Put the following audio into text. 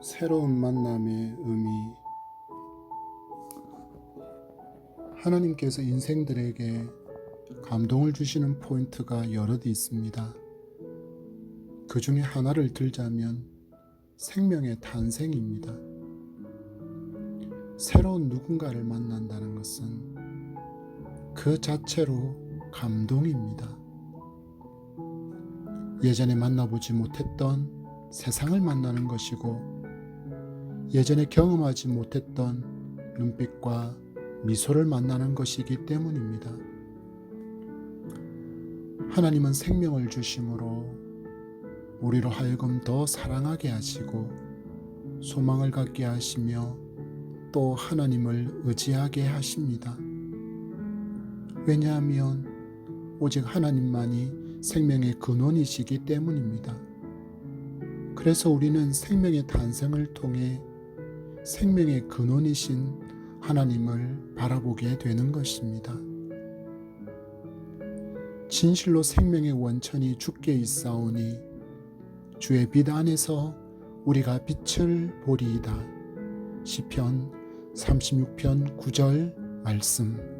새로운 만남의 의미 하나님께서 인생들에게 감동을 주시는 포인트가 여럿 있습니다. 그 중에 하나를 들자면 생명의 탄생입니다. 새로운 누군가를 만난다는 것은 그 자체로 감동입니다. 예전에 만나보지 못했던 세상을 만나는 것이고 예전에 경험하지 못했던 눈빛과 미소를 만나는 것이기 때문입니다. 하나님은 생명을 주심으로 우리로 하여금 더 사랑하게 하시고 소망을 갖게 하시며 또 하나님을 의지하게 하십니다. 왜냐하면 오직 하나님만이 생명의 근원이시기 때문입니다. 그래서 우리는 생명의 탄생을 통해 생명의 근원이신 하나님을 바라보게 되는 것입니다. 진실로 생명의 원천이 주께 있사오니 주의 빛 안에서 우리가 빛을 보리이다. 시편 36편 9절 말씀